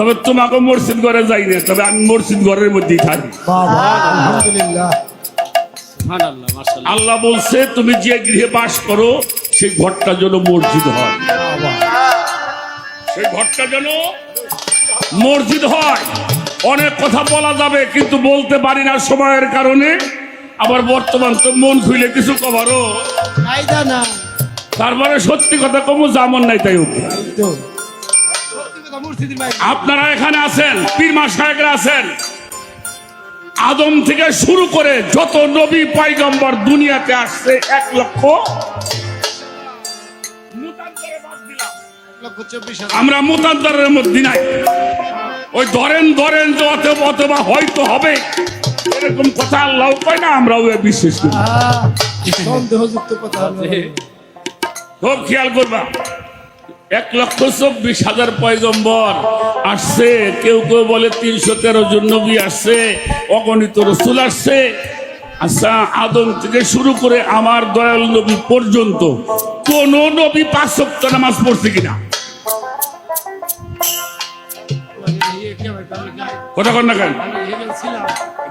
তবে তোমাকে মসজিদ ঘরে যাই না তবে আমি মসজিদ ঘরের মধ্যেই থাকি। আল্লাহ বলছে তুমি যে গৃহে বাস করো সেই ঘরটা যেন মসজিদ হয়। সেই ঘরটা যেন মসজিদ হয়। অনেক কথা বলা যাবে কিন্তু বলতে পারি না সময়ের কারণে। আবার বর্তমান তো মন খুলে কিছু কভারও তারপরে সত্যি কথা কমু যেমন নাই তাই হোক। আপনারা এখানে আছেন পীরমা সাহেবরা আছেন। আদম থেকে শুরু করে যত নবী পাইগম্বর দুনিয়াতে আসছে এক লক্ষ আমরা মুতান্তরের মধ্যে নাই। ওই ধরেন ধরেন অথবা অথবা হয়তো হবে। এরকম কথা আল্লাহ কয় না আমরাও বিশ্বাস করি। সন্দেহযুক্ত কথা। খুব খেয়াল করবা। এক লক্ষ চব্বিশ হাজার পয়গম্বর আসছে। কেউ কেউ বলে তিনশো তেরো জন নবী আসছে অগণিত রসুল আসছে। আচ্ছা আদম থেকে শুরু করে আমার দয়াল নবী পর্যন্ত কোন নবী পাঁচ সপ্তাহ নামাজ পড়ছে কিনা? কথা কর না কেন?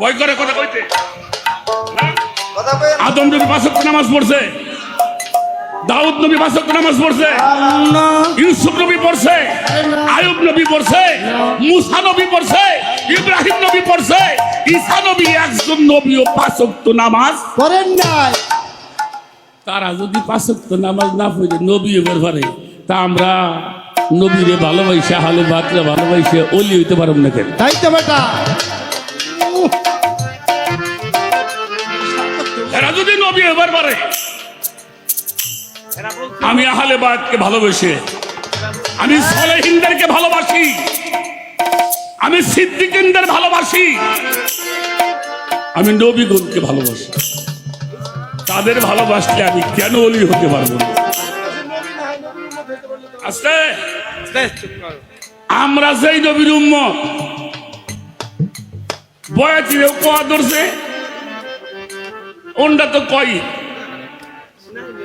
ভয় করে কথা কইতে? আদম নবী পাঁচ সপ্তাহ নামাজ পড়ছে দাউদ নবী সপ্তাহ নামাজ পড়ছে। ইউসুফ নবী পড়ছে। আয়ুব নবী পড়ছে। মুসা নবী পড়ছে। ইব্রাহিম নবী পড়ছে। ঈসা নবী একজন নবী ও পাঁচ ওয়াক্ত নামাজ। পড়েন নাই। তারা যদি পাঁচ ওয়াক্ত নামাজ না পড়ে নবী এবার পারে তা আমরা নবীরে ভালোবাসে হালে বাতরে ভালোবাসে অলি হইতে পারব না কেন? তাই তো বেটা। এরা যদি নবী এবার পারে আমি আহলে বাদকে ভালোবেসে, আমি সলেহিনদেরকে ভালোবাসি, আমি সিদ্দিকিনদের ভালোবাসি, আমি নবীগণকে ভালোবাসি। তাদের ভালোবাসলে আমি কেন অলি হতে পারব আস্তে। আমরা সেই নবীর উম্মত বয়াতিরেও কোয়া ধরছে ওনটা তো কই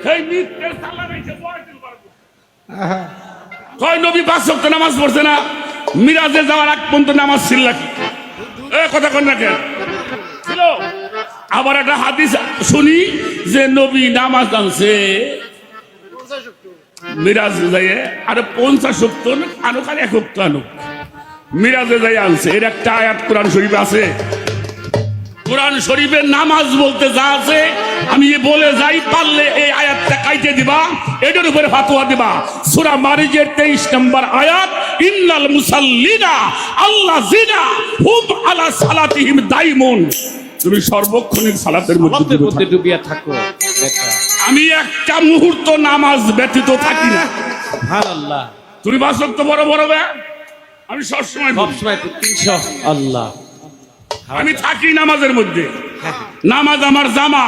সেই মিথ্যের কয় নবী পাঁচ সপ্তাহ নামাজ পড়ছে না মিরাজে যাওয়ার আগ পর্যন্ত নামাজ ছিল নাকি এ কথা কন না কেন? ছিল। আবার একটা হাদিস শুনি যে নবী নামাজ আনছে মিরাজ যাইয়ে আরে পঞ্চাশ সপ্তর আনুক আর এক সপ্তাহ আনুক। মিরাজে যাই আনছে। এর একটা আয়াত কোরআন শরীফ আছে। কোরআন শরীফের নামাজ বলতে যা আছে আমি বলে যাই পারলে এই আয়াতটা কাইতে দিবা এটার উপরে ফাতোয়া দিবা। সূরা মারিজের 23 নম্বর আয়াত ইন্নাল মুসাল্লিনা আল্লাহ জিনা হুম আলা সালাতিহিম দাইমুন। তুমি সর্বক্ষণিক সালাতের মধ্যে ডুবিয়া থাকো আমি একটা মুহূর্ত নামাজ ব্যতীত থাকি না। সুবহানাল্লাহ। তুমি বাসক তো বড় বড় ব্যা আমি সবসময় সব সময় তো 300 আল্লাহ। আমি থাকি নামাজের মধ্যে। নামাজ আমার জামা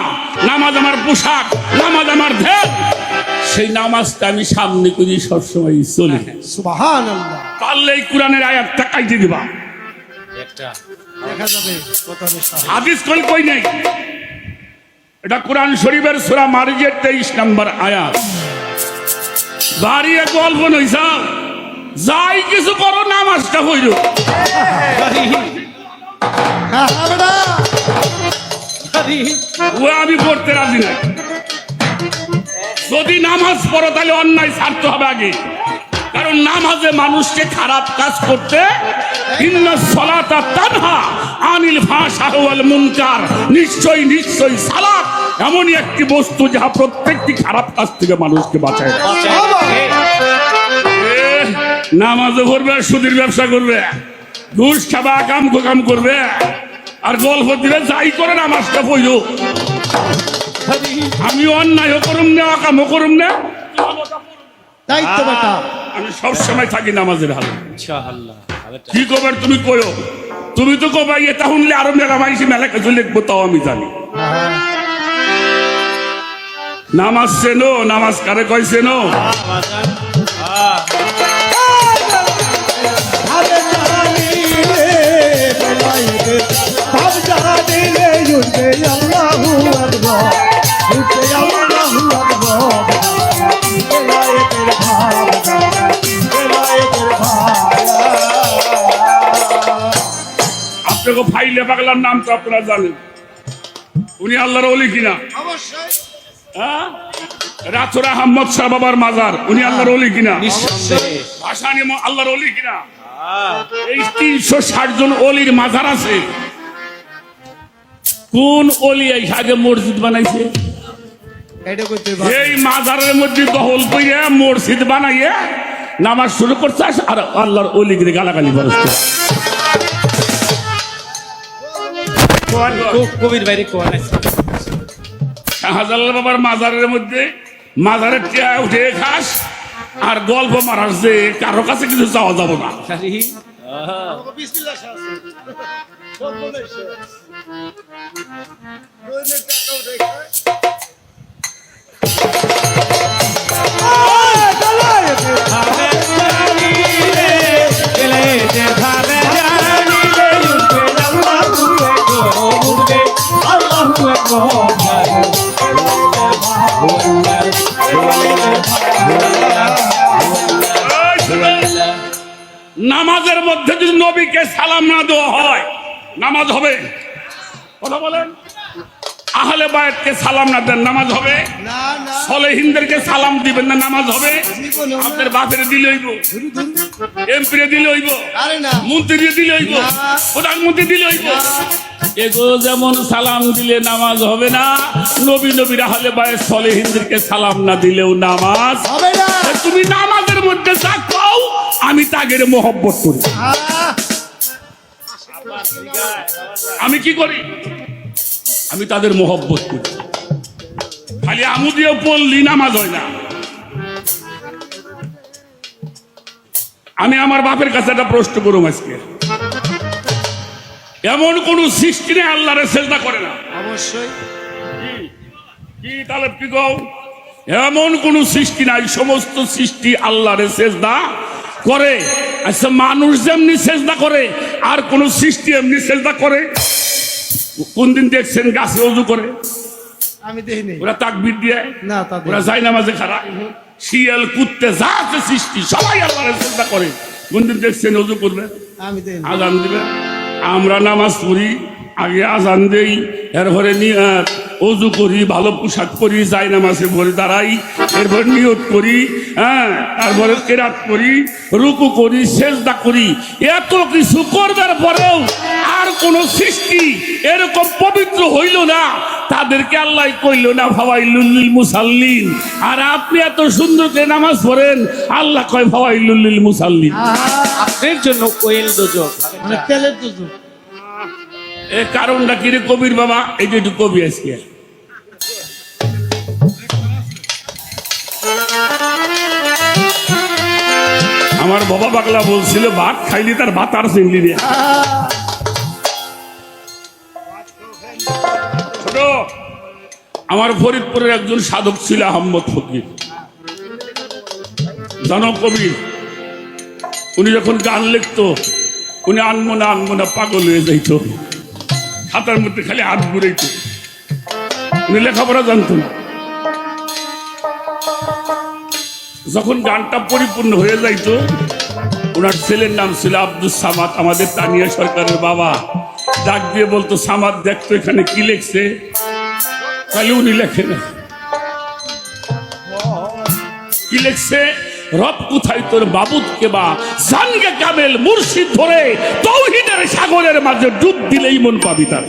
নামাজ আমার পোশাক নামাজ আমার ধ্যান সেই নামাজটা আমি সামনে করি সবসময় চলি সুবহানাল্লাহ পারলে এই কোরআনের আয়াতটা কাইতে দিবা একটা দেখা যাবে কত বেশা হাদিস কোন কই নাই এটা কোরআন শরীফের সূরা মারিজের 23 নম্বর আয়াত বাড়িয়ে গল্প নইছা যাই কিছু করো নামাজটা হইল হ্যাঁ ও আমি পড়তে রাজি নাই। যদি নামাজ পড়ো, তাহলে অন্যায় ছাড়তে হবে আগে। কারণ নামাজে মানুষকে খারাপ কাজ করতে আনিল মুনকার। নিশ্চয়ই নিশ্চয়ই সালাত এমনই একটি বস্তু যাহা প্রত্যেকটি খারাপ কাজ থেকে মানুষকে বাঁচায় নামাজও করবে সুদের ব্যবসা করবে। ঘুষ খাবা কাম কাম করবে। আর গল্প দিলে যাই করে নামাজটা পইল আমি অন্যায় করুম না অকামও করুম না। তাই তো বেটা। আমি সব সময় থাকি নামাজের হালে। ইনশাআল্লাহ কি কবার তুমি কয়ো? তুমি তো কবা ইয়ে তাহলে আরও মেলা মাইসি মেলা কিছু লিখব তাও আমি জানি। নামাজ চেনো নামাজ কারে কয় চেনো? উঠবে আল্লাহু আকবার উঠবে আল্লাহু আকবার বেলায়েতের ভাব বেলায়েতের ভাব গো ফাইলে পাগলার নাম তো আপনারা জানেন। উনি আল্লাহর অলি কিনা? হ্যাঁ? রাতুরা আহমদ শাহ বাবার মাজার উনি আল্লাহর অলি কিনা? ভাসানি আল্লাহর অলি কিনা? আহ, এই তিনশো ষাট জন অলির মাজার আছে। কোন অলি এই আগে মসজিদ বানাইছে? এই মাজারের মধ্যে দহল কইয়া মসজিদ বানাইয়া নামাজ শুরু করছে আর আল্লাহর অলি গিরে গালাগালি করছে কবির বাইরে বাবার মাজারের মধ্যে মাজারের টিয়া উঠে খাস আর গল্প মারার যে কারও কাছে কিছু চাওয়া যাব না। নামাজের মধ্যে যদি নবীকে সালাম না দেওয়া হয় নামাজ হবে। কথা বলেন। আহলে বায়াতকে সালাম না দেন নামাজ হবে। সলেহিনদেরকে সালাম দিবেন না নামাজ হবে। আপনার বাপের দিলে হইব। এমপিরে দিলে হইব। আরে মন্ত্রী দিলে হইব। প্রধানমন্ত্রী দিলে হইব। এগুলো যেমন সালাম দিলে নামাজ হবে না নবী নবী রাহলে বায়ে সলেহিনদেরকে সালাম না দিলেও নামাজ হবে না। তুমি নামাজের মধ্যে পাও আমি তাগের মোহব্বত করি। আমি কি করি? আমি তাদের মোহব্বত করি। খালি আমু দিয়ে পড়লি নামাজ হয় না। আমি আমার বাপের কাছে একটা প্রশ্ন করুম আজকে। এমন কোন সৃষ্টি নেই আল্লাহরে চেষ্টা করে না। অবশ্যই। কি- তাহলে কি এমন কোন সৃষ্টি নাই সমস্ত সৃষ্টি আল্লাহরে সেজদা করে। আচ্ছা মানুষ যেমনি চেষ্টা করে আর কোন সৃষ্টি এমনি চেষ্টা করে। কোন দিন দেখছেন গাছে অজু করে? আমি দেখিনি। ওরা তাকবির দিয়ে? না খারাপ শিয়াল কুত্তে যা আছে সৃষ্টি সবাই আল্লাহরে সেজদা করে। কোন দিন দেখছেন অজু করবে? আমি দেখিনি। আজান দিবে। আমরা নামাজ পড়ি আগে আজান দেই, এরপরে নিয়াত, অজু করি, ভালো পোশাক পরি যাই নামাজে ভরে দাঁড়াই, এরপর নিয়ত করি হ্যাঁ তারপরে কেরাত করি, রুকু করি, সেজদা করি। এত কিছু করবার পরেও আর কোন সৃষ্টি এরকম পবিত্র হইল না। তাদেরকে আল্লাহ কইল, না লুল্লিল মুসাল্লিন। আর আপনি এত সুন্দর করে নামাজ পড়েন, আল্লাহ কয় লুল্লিল মুসাল্লিন। আপনার জন্য ওয়েল দোজক মানে তেলের যুগ। এ কারণটা কি রে কবির বাবা? এই যে একটু কবি আজকে আমার বাবা বাগলা বলছিল, ভাত খাইলি তার ভাত আর চিনলি আমার ফরিদপুরের একজন সাধক ছিল আহম্মদ ফকির। জনকবির উনি যখন গান লিখতো, উনি আনমো না আনমো না পাগল হয়ে যাইত। হাতার মধ্যে খালি হাত ঘুরাইতো। উনি লেখাপড়া জানতো যখন গানটা পরিপূর্ণ হয়ে যাইতো ওনার ছেলের নাম ছিল আব্দুল সামাদ, আমাদের তানিয়া সরকারের বাবা। ডাক দিয়ে বলতো, সামাদ দেখতো এখানে কি লেখছে। তাহলে উনি লেখে না কি লেখছে? রব কোথায় তোর বাবুদ কে বা? জানগে কামেল মুর্শিদ ধরে তৌহিদের সাগরের মাঝে ডুব দিলেই মন পাবি তার।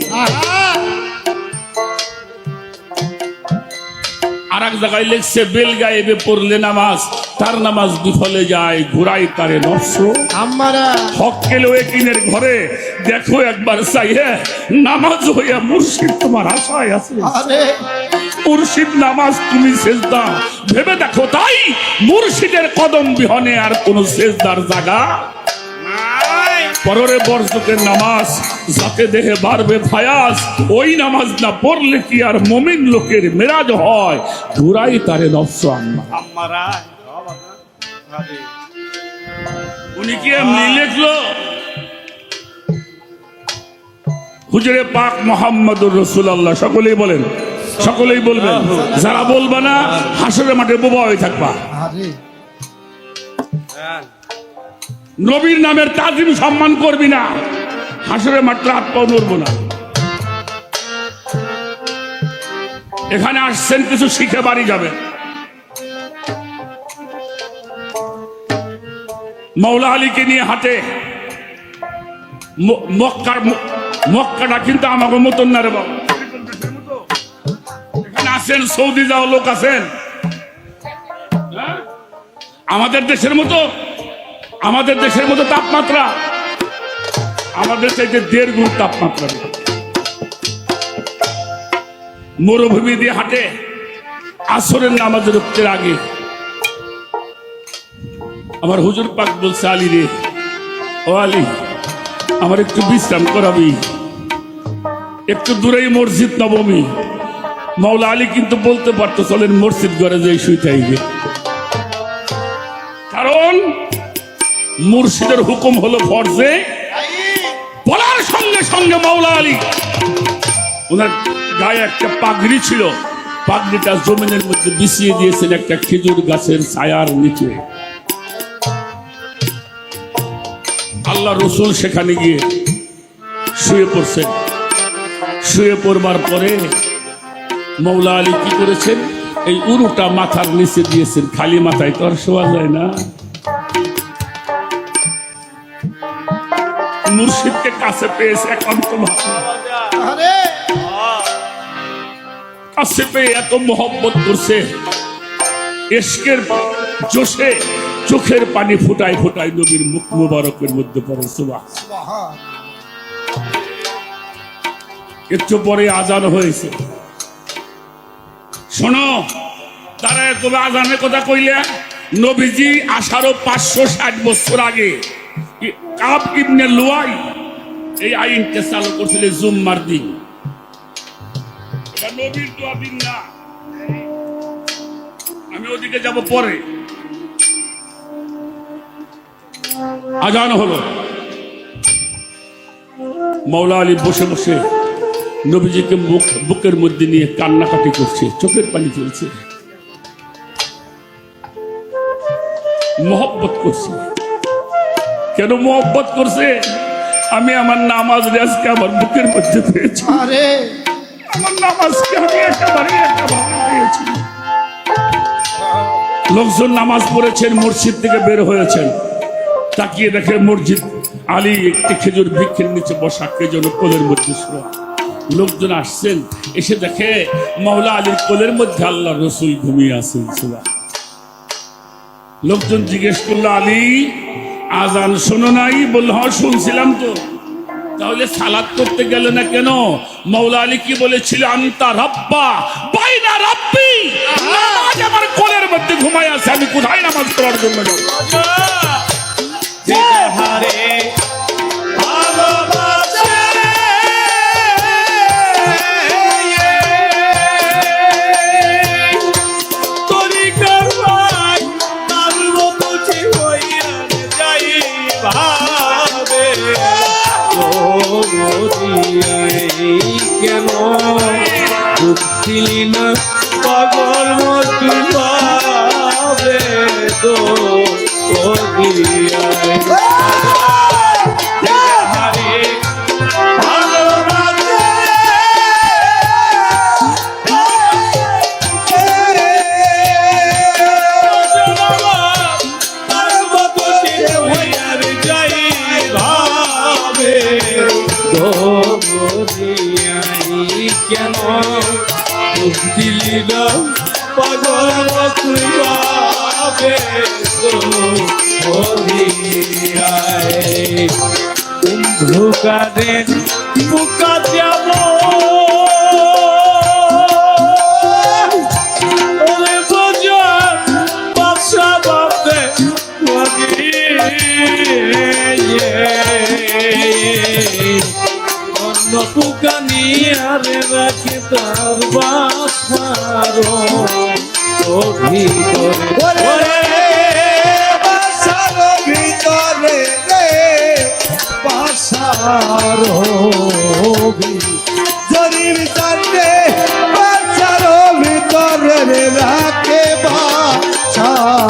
আর এক জায়গায় লিখছে বেল গায়েবে পড়লে নামাজ তার নামাজ বিফলে যায় ঘুরাই তারে নষ্ট আমারা হক কেলো একিনের ঘরে দেখো একবার চাইয়ে নামাজ হইয়া মুর্শিদ তোমার আশায় আছে। মুর্শিদ নামাজ তুমি সেজদা ভেবে দেখো তাই মুর্শিদের কদম বিহনে আর কোন সেজদার জায়গা পররে বর্ষকের নামাজ যাতে দেহে বাড়বে ফায়াস ওই নামাজ না পড়লে কি আর মমিন লোকের মেরাজ হয়? ঘুরাই তারে নফস আম্মা। উনি কি এমনি লিখলো? হুজুরে পাক মোহাম্মদুর রসুল্লাহ সকলেই বলেন সকলেই বলবেন যারা বলবা না হাসরের মাঠে বোবা হয়ে থাকবা। আরে। নবীর নামের তাজিম সম্মান করবি না। হাসরে মাত্র হাত পাও নড়বো না। এখানে আসছেন, কিছু শিখে বাড়ি যাবে। মৌলা আলীকে নিয়ে হাতে মক্কার মক্কাটা কিন্তু আমাকে মতন না রে বাবা। এখানে আছেন সৌদি যাওয়া লোক আছেন হ্যাঁ? আমাদের দেশের মতো আমাদের দেশের মতো তাপমাত্রা, আমাদের চাইতে দেড় গুণ তাপমাত্রা মরুভূমি দিয়ে হাঁটে, আসরের নামাজের রক্তের আগে। আমার হুজুর পাক বলছে, আলী রে, ও আলী, আমার একটু বিশ্রাম করাবি। একটু দূরেই মসজিদ নবমী। মাওলা আলী কিন্তু বলতে পারতো, চলেন মসজিদ ঘরে যে শুইতে আইবে কারণ মুর্শিদের হুকুম হলো ফরজে। বলার সঙ্গে সঙ্গে মাওলা আলী, ওনার গায়ে একটা পাগড়ি ছিল। পাগড়িটা জমিনের মধ্যে বিছিয়ে দিয়েছেন একটা খেজুর গাছের ছায়ার নিচে। আল্লাহ রসুল সেখানে গিয়ে শুয়ে পড়ছেন। শুয়ে পড়বার পরে মৌলা আলী কি করেছেন? এই উরুটা মাথার নিচে দিয়েছেন। খালি মাথায় তো আর শোয়া যায় না। মুর্শিদকে কাছে পেয়েছে একান্ত ভাবনা কাছে পেয়ে এত মহব্বত করছে। এসকের জোশে চোখের পানি ফুটায় ফুটায় নবীর মুখ মুবারকের মধ্যে পড়ে সুবাহ একটু পরে আজান হয়েছে। শোনো তারা তবে আজানের কথা কইলে নবীজি আসারও পাঁচশো ষাট বছর আগে ইবনে লুয়াই এই আইনকে চালু জুম্মার দিন। নবীর দোয়া আমি ওদিকে যাব পরে। আজান হলো। মৌলা আলী বসে বসে নবীজিকে মুখ বুকের মধ্যে নিয়ে কান্নাকাটি করছে, চোখের পানি চলছে মহব্বত করছে। কেন মহব্বত করছে? আমি আমার নামাজ আজকে আমার বুকের মধ্যে পেয়েছি। আরে। আমার নামাজকে আমি একেবারে একেবারে পেয়েছি লোকজন নামাজ পড়েছেন মসজিদ থেকে বের হয়েছেন। তাকিয়ে দেখে মসজিদ আলী একটি খেজুর বৃক্ষের নিচে বসা খেজুর কোলের মধ্যে শোয়া। লোকজন আসছেন এসে দেখে মাওলা আলীর কোলের মধ্যে আল্লাহ রসুল ঘুমিয়ে আছেন লোকজন জিজ্ঞেস করল আলী আজান শোনো নাই বলল হ্যাঁ শুনছিলাম তো। তাহলে সালাদ করতে গেল না কেন? মৌলা আলী কি বলেছিল? আন্তা রব্বা বাইনা রব্বি। নামাজ আমার কোলের মধ্যে ঘুমায় আছে আমি কোথায় নামাজ পড়ার জন্য যাব? কুম্ভকারের মুখা যাব। অন্য পোকা নিয়ে আরে বাসার জরির তারে বাসার ভিতরে রাখে বাসার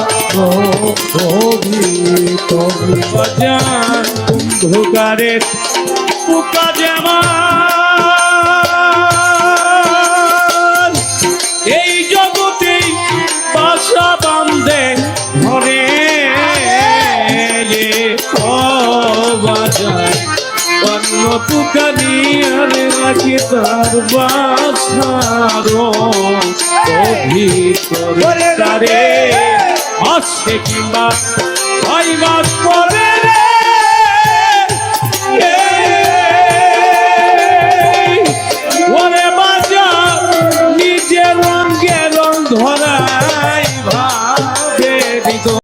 ভিতরে বাজার কুম্ভকারের পোকা যেমন এই জগতে বাসা বান্ধে ঘরে বাজায় অন্য পোকা নিয়ে রাখি তার বাসার ভিতরে তারে আসে কিংবা ছয় মাস